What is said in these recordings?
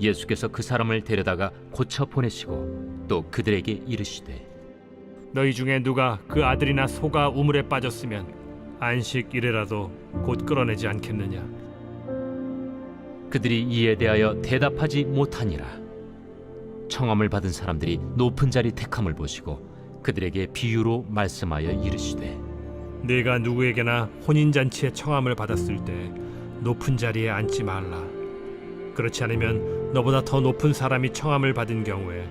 예수께서 그 사람을 데려다가 고쳐 보내시고 또 그들에게 이르시되 너희 중에 누가 그 아들이나 소가 우물에 빠졌으면 안식일에라도 곧 끌어내지 않겠느냐? 그들이 이에 대하여 대답하지 못하니라. 청함을 받은 사람들이 높은 자리 택함을 보시고 그들에게 비유로 말씀하여 이르시되 네가 누구에게나 혼인 잔치에 청함을 받았을 때 높은 자리에 앉지 말라. 그렇지 않으면 너보다 더 높은 사람이 청함을 받은 경우에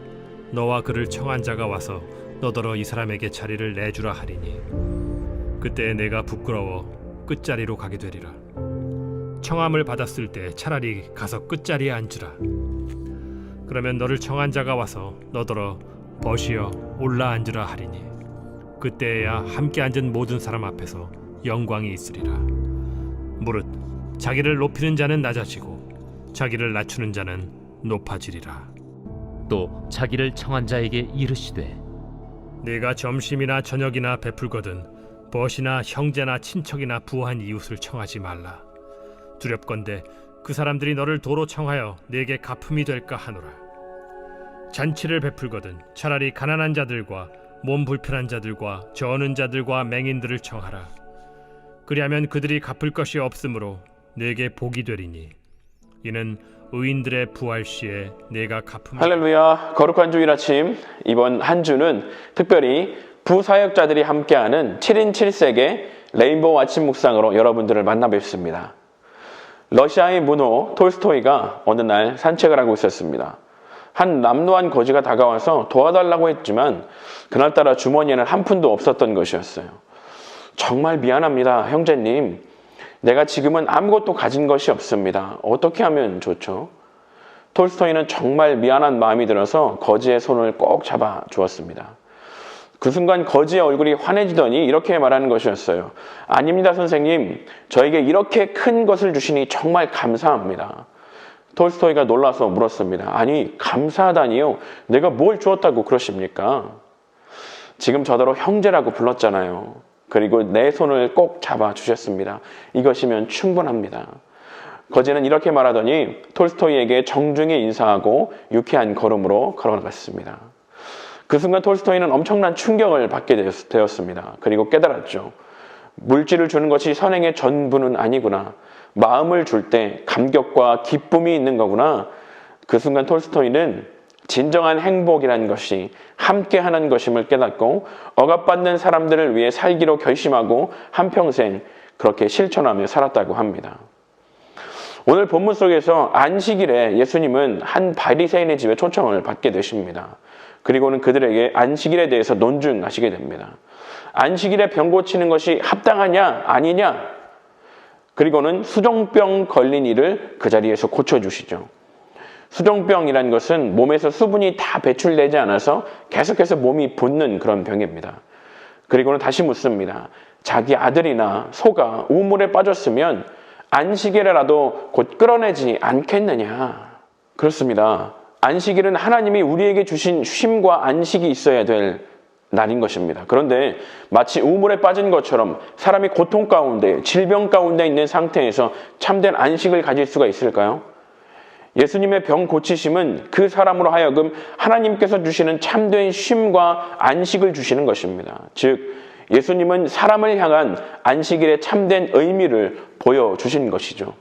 너와 그를 청한 자가 와서 너더러 이 사람에게 자리를 내주라 하리니 그때 내가 부끄러워 끝자리로 가게 되리라. 청함을 받았을 때 차라리 가서 끝자리에 앉으라. 그러면 너를 청한 자가 와서 너더러 벗이여 올라 앉으라 하리니 그때야 함께 앉은 모든 사람 앞에서 영광이 있으리라. 무릇 자기를 높이는 자는 낮아지고 자기를 낮추는 자는 높아지리라. 또 자기를 청한 자에게 이르시되 네가 점심이나 저녁이나 베풀거든 벗이나 형제나 친척이나 부한 이웃을 청하지 말라. 두렵건대 그 사람들이 너를 도로 청하여 네게 가품이 될까 하노라. 잔치를 베풀거든 차라리 가난한 자들과 몸 불편한 자들과 저는 자들과 맹인들을 청하라. 그리하면 그들이 갚을 것이 없으므로 네게 복이 되리니 이는 의인들의 부활 시에 내가 갚음 할렐루야. 거룩한 주일 아침. 이번 한 주는 특별히 부사역자들이 함께하는 7인 7색의 레인보우 아침 묵상으로 여러분들을 만나 뵙습니다. 러시아의 문호 톨스토이가 어느 날 산책을 하고 있었습니다. 한 남루한 거지가 다가와서 도와달라고 했지만 그날따라 주머니에는 한 푼도 없었던 것이었어요. 정말 미안합니다, 형제님. 내가 지금은 아무것도 가진 것이 없습니다. 어떻게 하면 좋죠? 톨스토이는 정말 미안한 마음이 들어서 거지의 손을 꼭 잡아 주었습니다. 그 순간 거지의 얼굴이 환해지더니 이렇게 말하는 것이었어요. 아닙니다, 선생님. 저에게 이렇게 큰 것을 주시니 정말 감사합니다. 톨스토이가 놀라서 물었습니다. 아니, 감사하다니요? 내가 뭘 주었다고 그러십니까? 지금 저더러 형제라고 불렀잖아요. 그리고 내 손을 꼭 잡아 주셨습니다. 이것이면 충분합니다. 거지는 이렇게 말하더니 톨스토이에게 정중히 인사하고 유쾌한 걸음으로 걸어갔습니다. 그 순간 톨스토이는 엄청난 충격을 받게 되었습니다. 그리고 깨달았죠. 물질을 주는 것이 선행의 전부는 아니구나. 마음을 줄 때 감격과 기쁨이 있는 거구나. 그 순간 톨스토이는 진정한 행복이라는 것이 함께 하는 것임을 깨닫고 억압받는 사람들을 위해 살기로 결심하고 한평생 그렇게 실천하며 살았다고 합니다. 오늘 본문 속에서 안식일에 예수님은 한 바리새인의 집에 초청을 받게 되십니다. 그리고는 그들에게 안식일에 대해서 논증하시게 됩니다. 안식일에 병 고치는 것이 합당하냐 아니냐 그리고는 수종병 걸린 이를 그 자리에서 고쳐주시죠. 수종병이란 것은 몸에서 수분이 다 배출되지 않아서 계속해서 몸이 붓는 그런 병입니다. 그리고는 다시 묻습니다. 자기 아들이나 소가 우물에 빠졌으면 안식일에라도 곧 끌어내지 않겠느냐. 그렇습니다. 안식일은 하나님이 우리에게 주신 쉼과 안식이 있어야 될 날인 것입니다. 그런데 마치 우물에 빠진 것처럼 사람이 고통 가운데, 질병 가운데 있는 상태에서 참된 안식을 가질 수가 있을까요? 예수님의 병 고치심은 그 사람으로 하여금 하나님께서 주시는 참된 쉼과 안식을 주시는 것입니다. 즉, 예수님은 사람을 향한 안식일의 참된 의미를 보여주신 것이죠.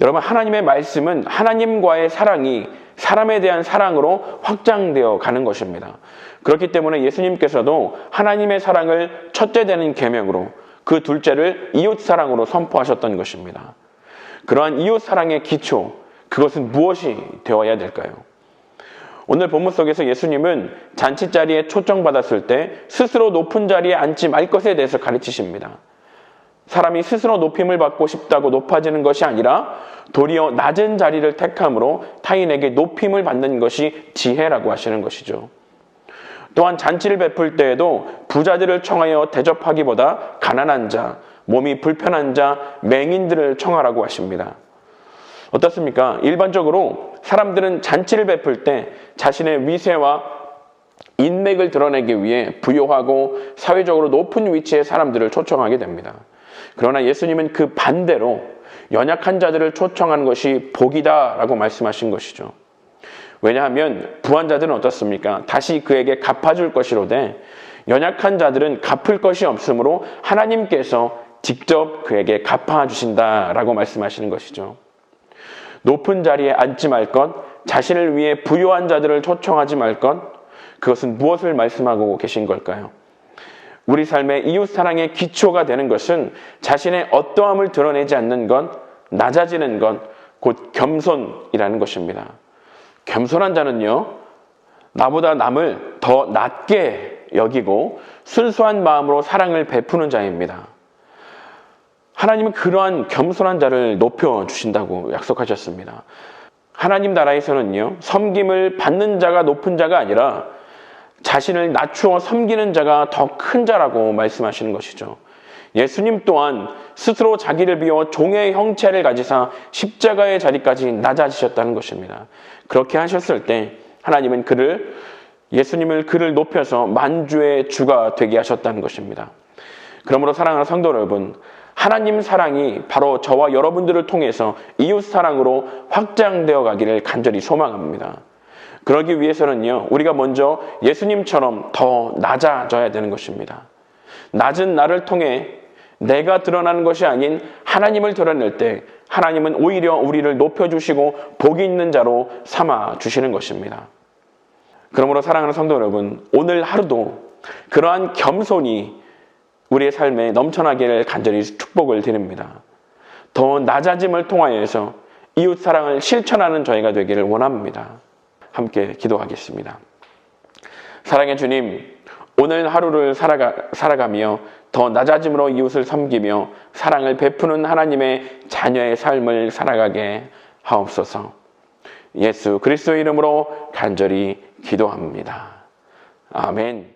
여러분, 하나님의 말씀은 하나님과의 사랑이 사람에 대한 사랑으로 확장되어 가는 것입니다. 그렇기 때문에 예수님께서도 하나님의 사랑을 첫째 되는 계명으로 그 둘째를 이웃 사랑으로 선포하셨던 것입니다. 그러한 이웃 사랑의 기초, 그것은 무엇이 되어야 될까요? 오늘 본문 속에서 예수님은 잔치 자리에 초청받았을 때 스스로 높은 자리에 앉지 말 것에 대해서 가르치십니다. 사람이 스스로 높임을 받고 싶다고 높아지는 것이 아니라 도리어 낮은 자리를 택함으로 타인에게 높임을 받는 것이 지혜라고 하시는 것이죠. 또한 잔치를 베풀 때에도 부자들을 청하여 대접하기보다 가난한 자, 몸이 불편한 자, 맹인들을 청하라고 하십니다. 어떻습니까? 일반적으로 사람들은 잔치를 베풀 때 자신의 위세와 인맥을 드러내기 위해 부유하고 사회적으로 높은 위치의 사람들을 초청하게 됩니다. 그러나 예수님은 그 반대로 연약한 자들을 초청하는 것이 복이다라고 말씀하신 것이죠. 왜냐하면 부한 자들은 어떻습니까? 다시 그에게 갚아줄 것이로되 연약한 자들은 갚을 것이 없으므로 하나님께서 직접 그에게 갚아주신다라고 말씀하시는 것이죠. 높은 자리에 앉지 말 것, 자신을 위해 부유한 자들을 초청하지 말 것, 그것은 무엇을 말씀하고 계신 걸까요? 우리 삶의 이웃 사랑의 기초가 되는 것은 자신의 어떠함을 드러내지 않는 것, 낮아지는 것, 곧 겸손이라는 것입니다. 겸손한 자는요, 나보다 남을 더 낮게 여기고 순수한 마음으로 사랑을 베푸는 자입니다. 하나님은 그러한 겸손한 자를 높여 주신다고 약속하셨습니다. 하나님 나라에서는요, 섬김을 받는 자가 높은 자가 아니라 자신을 낮추어 섬기는 자가 더 큰 자라고 말씀하시는 것이죠. 예수님 또한 스스로 자기를 비워 종의 형체를 가지사 십자가의 자리까지 낮아지셨다는 것입니다. 그렇게 하셨을 때 하나님은 그를 예수님을 그를 높여서 만주의 주가 되게 하셨다는 것입니다. 그러므로 사랑하는 성도 여러분, 하나님 사랑이 바로 저와 여러분들을 통해서 이웃 사랑으로 확장되어 가기를 간절히 소망합니다. 그러기 위해서는요, 우리가 먼저 예수님처럼 더 낮아져야 되는 것입니다. 낮은 나를 통해 내가 드러나는 것이 아닌 하나님을 드러낼 때 하나님은 오히려 우리를 높여주시고 복이 있는 자로 삼아 주시는 것입니다. 그러므로 사랑하는 성도 여러분, 오늘 하루도 그러한 겸손이 우리의 삶에 넘쳐나기를 간절히 축복을 드립니다. 더 낮아짐을 통하여서 이웃 사랑을 실천하는 저희가 되기를 원합니다. 함께 기도하겠습니다. 사랑의 주님, 오늘 하루를 살아가, 살아가며 더 낮아짐으로 이웃을 섬기며 사랑을 베푸는 하나님의 자녀의 삶을 살아가게 하옵소서. 예수 그리스도의 이름으로 간절히 기도합니다. 아멘.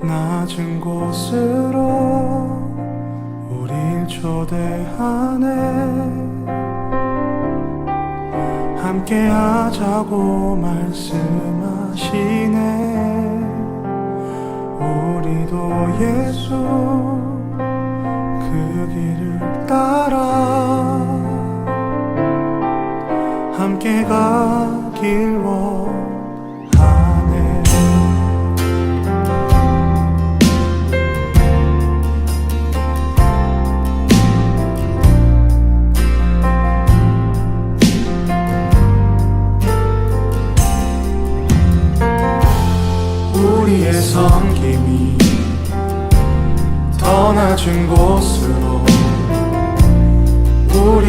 낮은 곳으로 우릴 초대하네. 함께 하자고 말씀하시네. 우리도 예수 그 길을 따라 함께 가길 원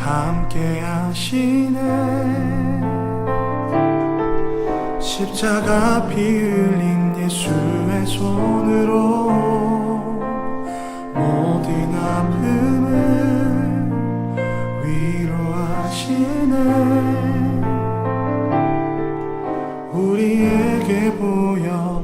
함께 하시네. 십자가 피 흘린 예수의 손으로 모든 아픔을 위로하시네. 우리에게 보여주셨네.